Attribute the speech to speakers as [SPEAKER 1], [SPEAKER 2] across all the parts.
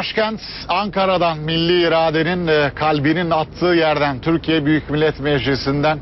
[SPEAKER 1] Başkent Ankara'dan milli iradenin e, kalbinin attığı yerden Türkiye Büyük Millet Meclisi'nden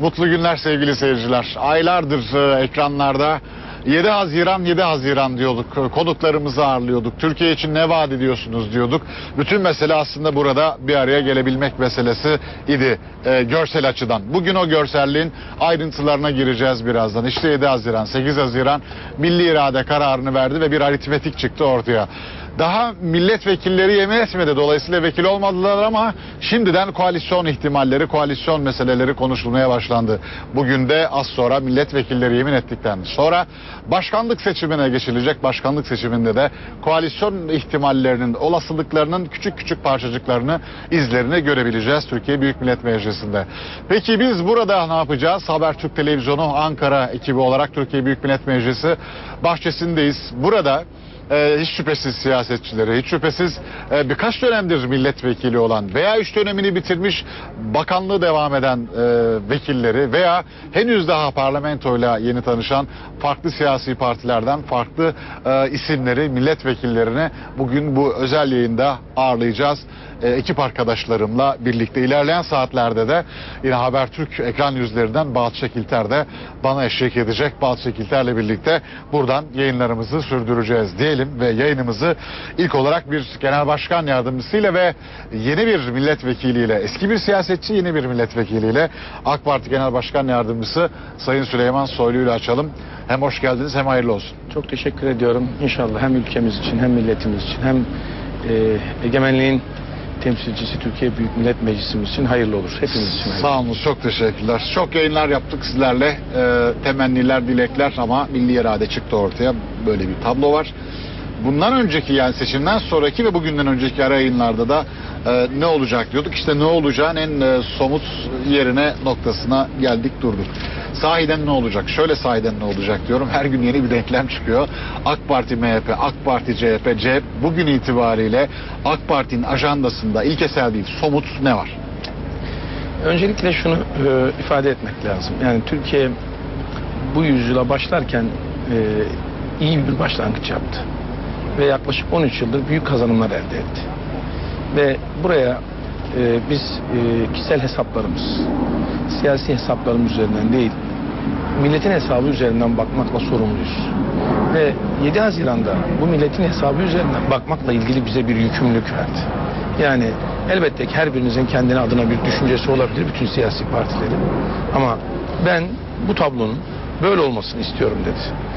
[SPEAKER 1] mutlu günler sevgili seyirciler. Aylardır e, ekranlarda 7 Haziran 7 Haziran diyorduk. E, Konuklarımızı ağırlıyorduk. Türkiye için ne vaat ediyorsunuz diyorduk. Bütün mesele aslında burada bir araya gelebilmek meselesi idi e, görsel açıdan. Bugün o görselliğin ayrıntılarına gireceğiz birazdan. İşte 7 Haziran 8 Haziran milli irade kararını verdi ve bir aritmetik çıktı ortaya. Daha milletvekilleri yemin etmedi. Dolayısıyla vekil olmadılar ama şimdiden koalisyon ihtimalleri, koalisyon meseleleri konuşulmaya başlandı. Bugün de az sonra milletvekilleri yemin ettikten sonra başkanlık seçimine geçilecek. Başkanlık seçiminde de koalisyon ihtimallerinin, olasılıklarının küçük küçük parçacıklarını, izlerini görebileceğiz Türkiye Büyük Millet Meclisi'nde. Peki biz burada ne yapacağız? Habertürk Televizyonu Ankara ekibi olarak Türkiye Büyük Millet Meclisi bahçesindeyiz. Burada e, hiç şüphesiz siyasetçileri, hiç şüphesiz e, birkaç dönemdir milletvekili olan veya üç dönemini bitirmiş bakanlığı devam eden e, vekilleri veya henüz daha parlamentoyla yeni tanışan farklı siyasi partilerden farklı e, isimleri, milletvekillerini bugün bu özel yayında ağırlayacağız. E, ekip arkadaşlarımla birlikte ilerleyen saatlerde de yine Habertürk ekran yüzlerinden Bağat Şekilter de bana eşlik edecek. Bağat Şekilter'le birlikte buradan yayınlarımızı sürdüreceğiz diyelim ve yayınımızı ilk olarak bir genel başkan yardımcısıyla ve yeni bir milletvekiliyle, eski bir siyasetçi yeni bir milletvekiliyle AK Parti Genel Başkan Yardımcısı Sayın Süleyman Soylu ile açalım. Hem hoş geldiniz hem hayırlı olsun.
[SPEAKER 2] Çok teşekkür ediyorum. İnşallah hem ülkemiz için hem milletimiz için hem e, egemenliğin temsilcisi Türkiye Büyük Millet Meclisimiz için hayırlı olur. Hepimiz için hayırlı.
[SPEAKER 1] Sağ olun, çok teşekkürler. Çok yayınlar yaptık sizlerle. Ee, temenniler, dilekler ama milli irade çıktı ortaya. Böyle bir tablo var. Bundan önceki yani seçimden sonraki ve bugünden önceki ara yayınlarda da e, ne olacak diyorduk. İşte ne olacağın en e, somut yerine noktasına geldik durduk. Sahiden ne olacak? Şöyle sahiden ne olacak diyorum. Her gün yeni bir denklem çıkıyor. AK Parti MHP, AK Parti CHP, CHP bugün itibariyle AK Parti'nin ajandasında ilkesel değil somut ne var?
[SPEAKER 2] Öncelikle şunu e, ifade etmek lazım. Yani Türkiye bu yüzyıla başlarken e, iyi bir başlangıç yaptı. Ve yaklaşık 13 yıldır büyük kazanımlar elde etti. Ve buraya e, biz e, kişisel hesaplarımız, siyasi hesaplarımız üzerinden değil, milletin hesabı üzerinden bakmakla sorumluyuz. Ve 7 Haziran'da bu milletin hesabı üzerinden bakmakla ilgili bize bir yükümlülük verdi. Yani elbette ki her birinizin kendine adına bir düşüncesi olabilir bütün siyasi partilerin. Ama ben bu tablonun böyle olmasını istiyorum dedi.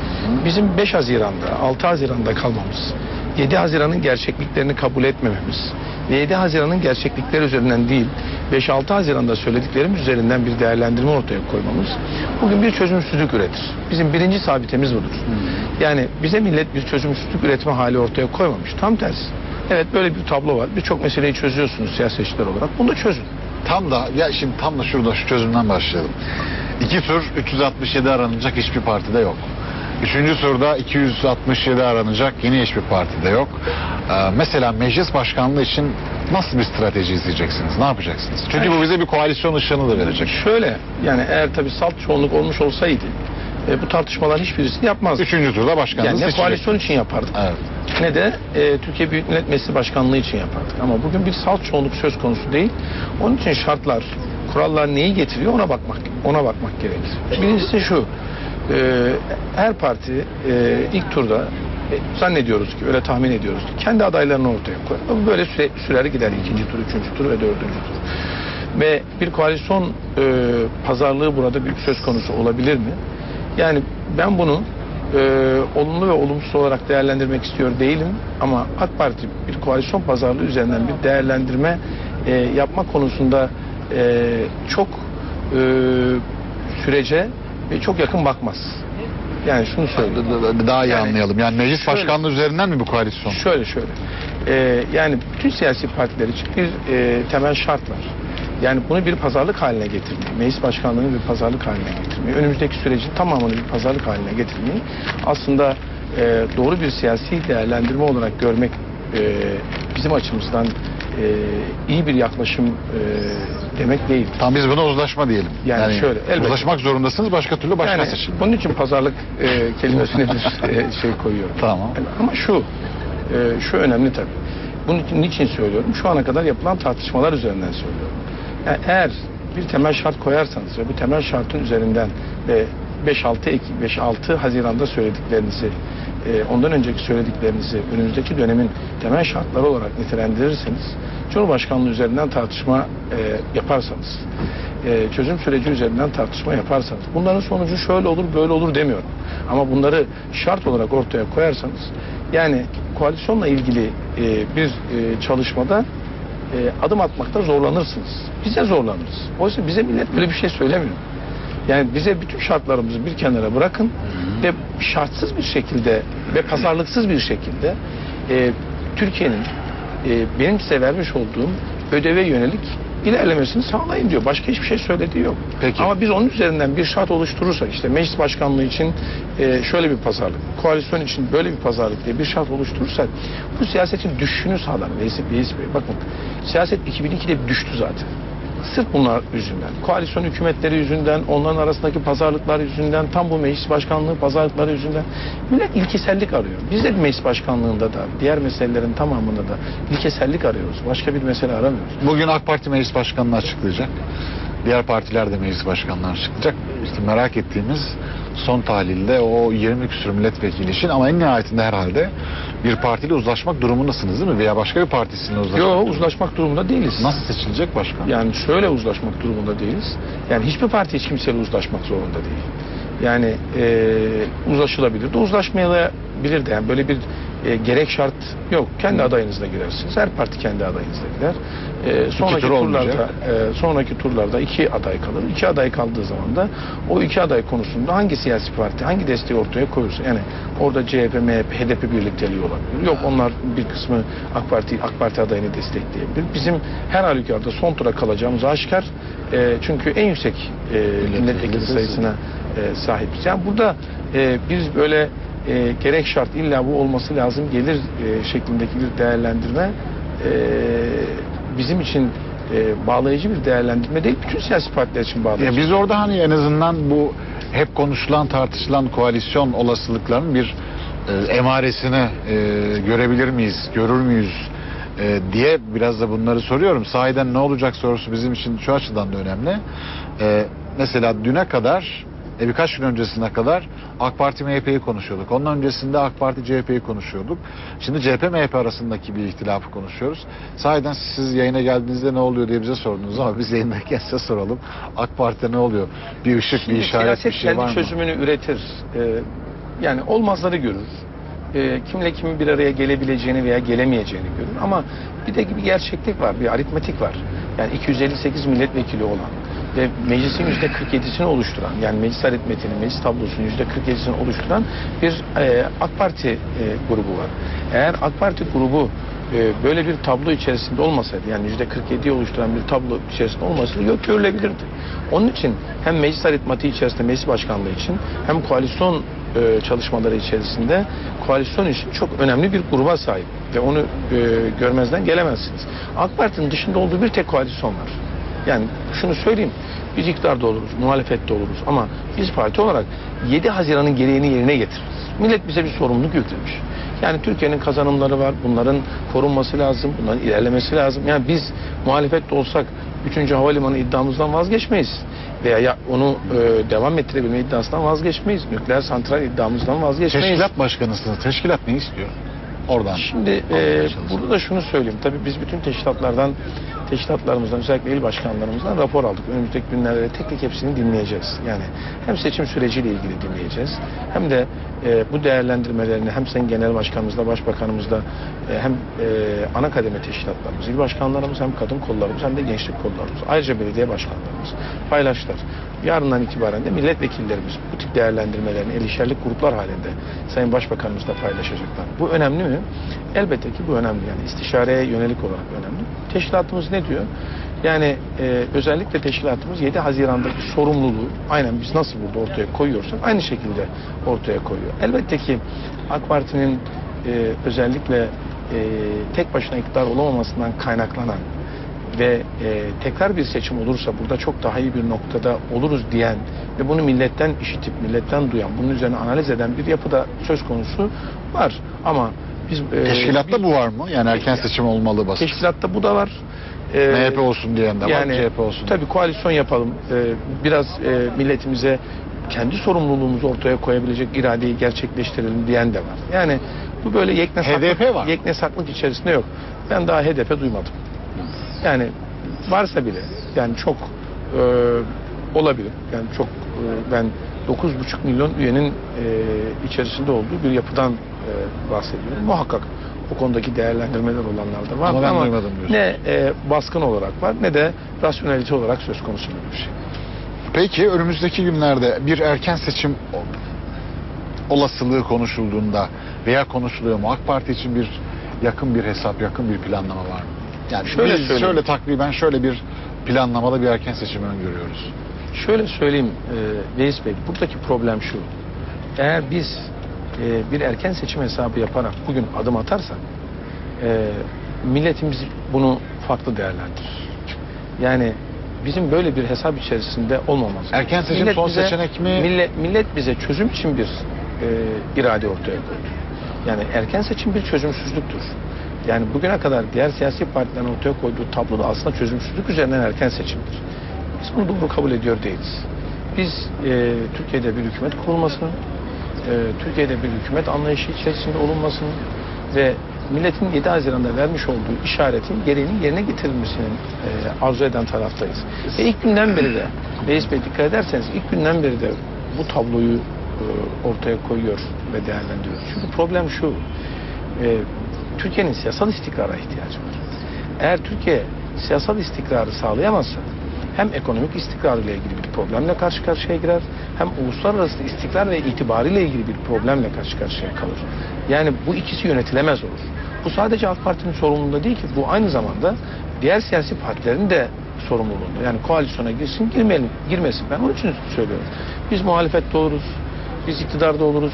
[SPEAKER 2] Bizim 5 Haziran'da, 6 Haziran'da kalmamız, 7 Haziran'ın gerçekliklerini kabul etmememiz ve 7 Haziran'ın gerçeklikleri üzerinden değil, 5-6 Haziran'da söylediklerimiz üzerinden bir değerlendirme ortaya koymamız bugün bir çözümsüzlük üretir. Bizim birinci sabitemiz budur. Yani bize millet bir çözümsüzlük üretme hali ortaya koymamış. Tam tersi. Evet böyle bir tablo var. Birçok meseleyi çözüyorsunuz siyasetçiler olarak. Bunu da çözün.
[SPEAKER 1] Tam da ya şimdi tam da şurada şu çözümden başlayalım. İki tur 367 aranacak hiçbir partide yok. Üçüncü turda 267 aranacak yine hiçbir partide yok. Ee, mesela meclis başkanlığı için nasıl bir strateji izleyeceksiniz? Ne yapacaksınız? Çünkü bu bize bir koalisyon ışığını da verecek.
[SPEAKER 2] Şöyle yani eğer tabii salt çoğunluk olmuş olsaydı e, bu tartışmaların hiçbirisini yapmazdık.
[SPEAKER 1] Üçüncü turda başkanlığı
[SPEAKER 2] Yani ne
[SPEAKER 1] seçecek.
[SPEAKER 2] koalisyon için yapardık
[SPEAKER 1] Evet.
[SPEAKER 2] ne de e, Türkiye Büyük Millet Meclisi Başkanlığı için yapardık. Ama bugün bir salt çoğunluk söz konusu değil. Onun için şartlar, kurallar neyi getiriyor ona bakmak ona bakmak gerekir. Birincisi şu. E, her parti e, ilk turda e, zannediyoruz ki öyle tahmin ediyoruz ki kendi adaylarını ortaya koyar. Böyle süre, sürer gider ikinci tur, üçüncü tur ve dördüncü tur. Ve bir koalisyon e, pazarlığı burada bir söz konusu olabilir mi? Yani ben bunu e, olumlu ve olumsuz olarak değerlendirmek istiyor değilim. Ama AK Parti bir koalisyon pazarlığı üzerinden bir değerlendirme e, yapma konusunda e, çok e, sürece çok yakın bakmaz. Yani şunu söyleyeyim.
[SPEAKER 1] Daha iyi
[SPEAKER 2] Yani
[SPEAKER 1] anlayalım. Yani meclis
[SPEAKER 2] şöyle-
[SPEAKER 1] başkanlığı üzerinden mi bu koalisyon?
[SPEAKER 2] Şöyle şöyle. Ee, yani bütün siyasi partiler için bir e, temel şart var. Yani bunu bir pazarlık haline getirmeyi, meclis başkanlığını bir pazarlık haline getirmeyi, önümüzdeki sürecin tamamını bir pazarlık haline getirmeyi aslında e, doğru bir siyasi değerlendirme olarak görmek e, bizim açımızdan e, iyi bir yaklaşım e, demek değil.
[SPEAKER 1] Tam biz buna uzlaşma diyelim.
[SPEAKER 2] Yani şöyle, elbette.
[SPEAKER 1] Uzlaşmak zorundasınız başka türlü başka
[SPEAKER 2] Yani
[SPEAKER 1] seçim.
[SPEAKER 2] bunun için pazarlık e, kelimesine bir e, şey koyuyorum.
[SPEAKER 1] Tamam.
[SPEAKER 2] Yani ama şu, e, şu önemli tabii. Bunun için niçin söylüyorum? Şu ana kadar yapılan tartışmalar üzerinden söylüyorum. Yani eğer bir temel şart koyarsanız ve bu temel şartın üzerinden ve 5-6 Ekim 5-6 Haziran'da söylediklerinizi e, ondan önceki söylediklerinizi önümüzdeki dönemin temel şartları olarak nitelendirirseniz Cumhurbaşkanlığı üzerinden tartışma e, yaparsanız e, çözüm süreci üzerinden tartışma yaparsanız bunların sonucu şöyle olur böyle olur demiyorum. Ama bunları şart olarak ortaya koyarsanız yani koalisyonla ilgili e, bir çalışmada adım atmakta zorlanırsınız. Bize zorlanırız. Oysa bize millet böyle bir şey söylemiyor. Yani bize bütün şartlarımızı bir kenara bırakın ve şartsız bir şekilde ve pazarlıksız bir şekilde e, Türkiye'nin e, benim size vermiş olduğum ödeve yönelik ilerlemesini sağlayın diyor. Başka hiçbir şey söylediği yok.
[SPEAKER 1] Peki.
[SPEAKER 2] Ama biz onun üzerinden bir şart oluşturursak işte meclis başkanlığı için e, şöyle bir pazarlık, koalisyon için böyle bir pazarlık diye bir şart oluşturursak bu siyasetin düşüşünü sağlar Reis, Reis Bey. Bakın siyaset 2002'de düştü zaten. Sırf bunlar yüzünden, koalisyon hükümetleri yüzünden, onların arasındaki pazarlıklar yüzünden, tam bu meclis başkanlığı pazarlıkları yüzünden millet ilkesellik arıyor. Biz de meclis başkanlığında da, diğer meselelerin tamamında da ilkesellik arıyoruz. Başka bir mesele aramıyoruz.
[SPEAKER 1] Bugün AK Parti meclis başkanını açıklayacak. Diğer partiler de meclis başkanlarını açıklayacak. İşte merak ettiğimiz son tahlilde o 20 küsur milletvekili için ama en nihayetinde herhalde bir partiyle uzlaşmak durumundasınız değil mi? Veya başka bir partisiyle uzlaşmak
[SPEAKER 2] Yok uzlaşmak durumunda değiliz.
[SPEAKER 1] Nasıl seçilecek başkan?
[SPEAKER 2] Yani şöyle uzlaşmak durumunda değiliz. Yani hiçbir parti hiç kimseyle uzlaşmak zorunda değil. Yani e, uzlaşılabilir de uzlaşmayabilir de. Yani böyle bir e, gerek şart yok. Kendi adayınızla girersiniz. Her parti kendi adayınızla girer. E, sonraki
[SPEAKER 1] tur
[SPEAKER 2] turlarda e, sonraki turlarda iki aday kalır. İki aday kaldığı zaman da o iki aday konusunda hangi siyasi parti hangi desteği ortaya koyursa yani orada CHP, MHP, HDP birlikteliği olabilir. Yok onlar bir kısmı AK Parti AK Parti adayını destekleyebilir. Bizim her halükarda son tura kalacağımız aşikar. E, çünkü en yüksek e, milletvekili sayısına e, sahibiz. Yani burada e, biz böyle e, gerek şart illa bu olması lazım gelir e, şeklindeki bir değerlendirme e, bizim için e, bağlayıcı bir değerlendirme değil. Bütün siyasi partiler için bağlayıcı.
[SPEAKER 1] Ya biz orada hani en azından bu hep konuşulan tartışılan koalisyon olasılıklarının bir e, emaresini e, görebilir miyiz, görür müyüz e, diye biraz da bunları soruyorum. Sahiden ne olacak sorusu bizim için şu açıdan da önemli. E, mesela düne kadar e, birkaç gün öncesine kadar AK Parti MHP'yi konuşuyorduk. Ondan öncesinde AK Parti CHP'yi konuşuyorduk. Şimdi CHP MHP arasındaki bir ihtilafı konuşuyoruz. Sahiden siz yayına geldiğinizde ne oluyor diye bize sordunuz ama biz yayındayken size soralım. AK Parti'de ne oluyor? Bir ışık, bir
[SPEAKER 2] Şimdi
[SPEAKER 1] işaret, bir şey var mı?
[SPEAKER 2] çözümünü üretir. Ee, yani olmazları görür. Ee, kimle kimin bir araya gelebileceğini veya gelemeyeceğini görür. Ama bir de bir gerçeklik var, bir aritmetik var. Yani 258 milletvekili olan ve meclisin yüzde 47'sini oluşturan yani meclis aritmetiğinin, meclis tablosunun yüzde 47'sini oluşturan bir e, AK Parti e, grubu var. Eğer AK Parti grubu e, böyle bir tablo içerisinde olmasaydı yani yüzde 47'yi oluşturan bir tablo içerisinde olmasaydı yok görülebilirdi. Onun için hem meclis aritmatiği içerisinde meclis başkanlığı için hem koalisyon e, çalışmaları içerisinde koalisyon için çok önemli bir gruba sahip ve onu e, görmezden gelemezsiniz. AK Parti'nin dışında olduğu bir tek koalisyon var. Yani şunu söyleyeyim. Biz iktidarda oluruz, muhalefette oluruz ama biz parti olarak 7 Haziran'ın gereğini yerine getiririz. Millet bize bir sorumluluk yüklemiş. Yani Türkiye'nin kazanımları var. Bunların korunması lazım. Bunların ilerlemesi lazım. Yani biz muhalefette olsak 3. havalimanı iddiamızdan vazgeçmeyiz. Veya ya onu e, devam ettirebilme iddiasından vazgeçmeyiz. Nükleer santral iddiamızdan vazgeçmeyiz.
[SPEAKER 1] Teşkilat başkanısınız. Teşkilat ne istiyor? Oradan.
[SPEAKER 2] Şimdi e, burada da şunu söyleyeyim. Tabii biz bütün teşkilatlardan, teşkilatlarımızdan özellikle il başkanlarımızdan rapor aldık. Önümüzdeki günlerde de tek tek hepsini dinleyeceğiz. Yani hem seçim süreciyle ilgili dinleyeceğiz. Hem de e, bu değerlendirmelerini hem Sayın Genel Başkanımızla, Başbakanımızla e, hem e, ana kademe teşkilatlarımız, il başkanlarımız hem kadın kollarımız hem de gençlik kollarımız. Ayrıca belediye başkanlarımız paylaştılar. Yarından itibaren de milletvekillerimiz bu tip değerlendirmelerini elişerlik gruplar halinde Sayın Başbakanımızla paylaşacaklar. Bu önemli mi? Elbette ki bu önemli. Yani istişareye yönelik olarak önemli. Teşkilatımız ne diyor? Yani e, özellikle teşkilatımız 7 Haziran'daki sorumluluğu aynen biz nasıl burada ortaya koyuyorsak aynı şekilde ortaya koyuyor. Elbette ki AK Parti'nin e, özellikle e, tek başına iktidar olamamasından kaynaklanan ve e, tekrar bir seçim olursa burada çok daha iyi bir noktada oluruz diyen ve bunu milletten işitip milletten duyan, bunun üzerine analiz eden bir yapıda söz konusu var. Ama biz e,
[SPEAKER 1] Teşkilatta bu var mı? Yani erken seçim olmalı basit.
[SPEAKER 2] Teşkilatta bu da var. Ee,
[SPEAKER 1] MHP olsun diyen de var,
[SPEAKER 2] yani
[SPEAKER 1] CHP olsun.
[SPEAKER 2] tabii koalisyon yapalım. Ee, biraz e, milletimize kendi sorumluluğumuzu ortaya koyabilecek iradeyi gerçekleştirelim diyen de var. Yani bu böyle yekne
[SPEAKER 1] HDP
[SPEAKER 2] saklık,
[SPEAKER 1] var.
[SPEAKER 2] yekne saklık içerisinde yok. Ben daha HDP duymadım. Yani varsa bile yani çok e, olabilir. Yani çok e, ben 9,5 milyon üyenin e, içerisinde olduğu bir yapıdan e, bahsediyorum. Muhakkak o konudaki değerlendirmeler olanlar da var.
[SPEAKER 1] Ama diyorsun.
[SPEAKER 2] Ne e, baskın olarak var ne de rasyonelite olarak söz konusu bir şey.
[SPEAKER 1] Peki önümüzdeki günlerde bir erken seçim olasılığı konuşulduğunda veya konuşuluyor mu? AK Parti için bir yakın bir hesap, yakın bir planlama var mı? Yani
[SPEAKER 2] Şöyle
[SPEAKER 1] biz
[SPEAKER 2] söyleyeyim.
[SPEAKER 1] şöyle takriben şöyle bir planlamada bir erken seçim öngörüyoruz.
[SPEAKER 2] Şöyle söyleyeyim e, Veys Bey, buradaki problem şu. Eğer biz e, bir erken seçim hesabı yaparak bugün adım atarsak e, milletimiz bunu farklı değerlendirir. Yani bizim böyle bir hesap içerisinde olmamamız.
[SPEAKER 1] Erken seçim
[SPEAKER 2] Millet
[SPEAKER 1] son
[SPEAKER 2] bize-
[SPEAKER 1] seçenek mi?
[SPEAKER 2] Millet, millet bize çözüm için bir e, irade ortaya koydu. Yani erken seçim bir çözümsüzlüktür. Yani bugüne kadar diğer siyasi partilerin ortaya koyduğu tablo da aslında çözümsüzlük üzerinden erken seçimdir. Biz bunu doğru kabul ediyor değiliz. Biz e, Türkiye'de bir hükümet kurulmasını, e, Türkiye'de bir hükümet anlayışı içerisinde olunmasını ve milletin 7 Haziran'da vermiş olduğu işaretin gereğinin yerine getirilmesini e, arzu eden taraftayız. Ve ilk günden beri de, Reis Bey dikkat ederseniz ilk günden beri de bu tabloyu e, ortaya koyuyor ve değerlendiriyor. Çünkü problem şu, e, Türkiye'nin siyasal istikrara ihtiyacı var. Eğer Türkiye siyasal istikrarı sağlayamazsa hem ekonomik istikrarıyla ilgili bir problemle karşı karşıya girer hem uluslararası istikrar ve itibarıyla ilgili bir problemle karşı karşıya kalır. Yani bu ikisi yönetilemez olur. Bu sadece AK Parti'nin sorumluluğunda değil ki bu aynı zamanda diğer siyasi partilerin de sorumluluğunda. Yani koalisyona girsin girmeyelim, girmesin. Ben onun için söylüyorum. Biz muhalefette oluruz, biz iktidarda oluruz.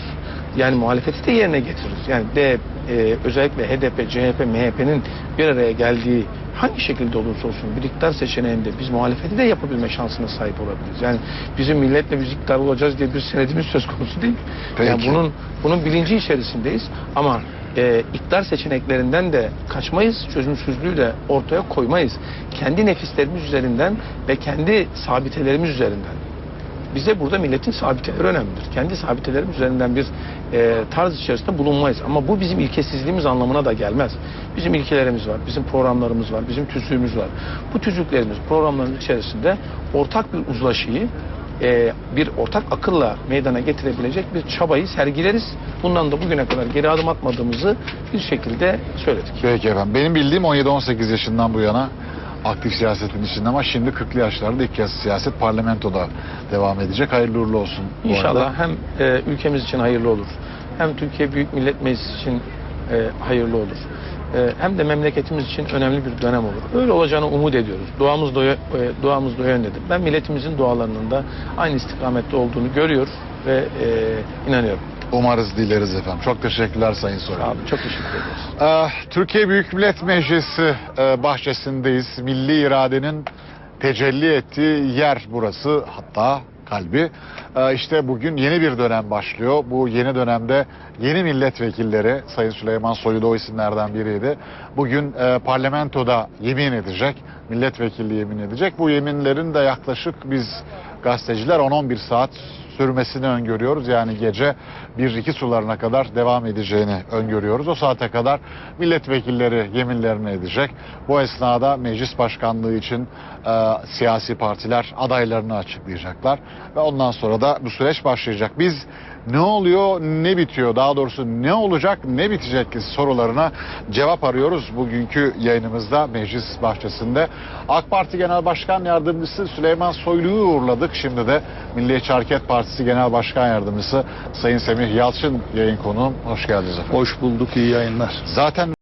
[SPEAKER 2] Yani muhalefeti de yerine getiririz. Yani de e, özellikle HDP, CHP, MHP'nin bir araya geldiği hangi şekilde olursa olsun bir iktidar seçeneğinde biz muhalefeti de yapabilme şansına sahip olabiliriz. Yani bizim milletle biz iktidar olacağız diye bir senedimiz söz konusu değil.
[SPEAKER 1] Peki.
[SPEAKER 2] Yani bunun bunun bilinci içerisindeyiz ama e, iktidar seçeneklerinden de kaçmayız, çözümsüzlüğü de ortaya koymayız. Kendi nefislerimiz üzerinden ve kendi sabitelerimiz üzerinden bize burada milletin sabiteleri önemlidir. Kendi sabitelerimiz üzerinden bir e, tarz içerisinde bulunmayız. Ama bu bizim ilkesizliğimiz anlamına da gelmez. Bizim ilkelerimiz var, bizim programlarımız var, bizim tüzüğümüz var. Bu tüzüklerimiz, programların içerisinde ortak bir uzlaşıyı e, bir ortak akılla meydana getirebilecek bir çabayı sergileriz. Bundan da bugüne kadar geri adım atmadığımızı bir şekilde söyledik.
[SPEAKER 1] Peki efendim. Benim bildiğim 17-18 yaşından bu yana aktif siyasetin içinde ama şimdi 40'lı yaşlarda ilk kez siyaset parlamentoda devam edecek. Hayırlı uğurlu olsun.
[SPEAKER 2] İnşallah hem e, ülkemiz için hayırlı olur. Hem Türkiye Büyük Millet Meclisi için e, hayırlı olur. E, hem de memleketimiz için önemli bir dönem olur. Öyle olacağını umut ediyoruz. Duamız da, e, duamız da yöndedir. Ben milletimizin dualarının da aynı istikamette olduğunu görüyor ve e, inanıyorum.
[SPEAKER 1] Umarız dileriz efendim. Çok teşekkürler Sayın Soylu.
[SPEAKER 2] Abi çok teşekkür ederiz.
[SPEAKER 1] Ee, Türkiye Büyük Millet Meclisi e, bahçesindeyiz. Milli iradenin tecelli ettiği yer burası hatta kalbi. Ee, işte bugün yeni bir dönem başlıyor. Bu yeni dönemde yeni milletvekilleri Sayın Süleyman Soylu da o isimlerden biriydi. Bugün e, parlamentoda yemin edecek, milletvekilliği yemin edecek. Bu yeminlerin de yaklaşık biz gazeteciler 10-11 saat sürmesini öngörüyoruz. Yani gece 1-2 sularına kadar devam edeceğini öngörüyoruz. O saate kadar milletvekilleri yeminlerini edecek. Bu esnada meclis başkanlığı için e, siyasi partiler adaylarını açıklayacaklar. Ve ondan sonra da bu süreç başlayacak. Biz ne oluyor, ne bitiyor, daha doğrusu ne olacak, ne bitecek sorularına cevap arıyoruz bugünkü yayınımızda meclis bahçesinde. AK Parti Genel Başkan Yardımcısı Süleyman Soylu'yu uğurladık. Şimdi de Milliyetçi Hareket Partisi Genel Başkan Yardımcısı Sayın Semih Yalçın yayın konuğum. Hoş geldiniz efendim.
[SPEAKER 3] Hoş bulduk, iyi yayınlar.
[SPEAKER 1] Zaten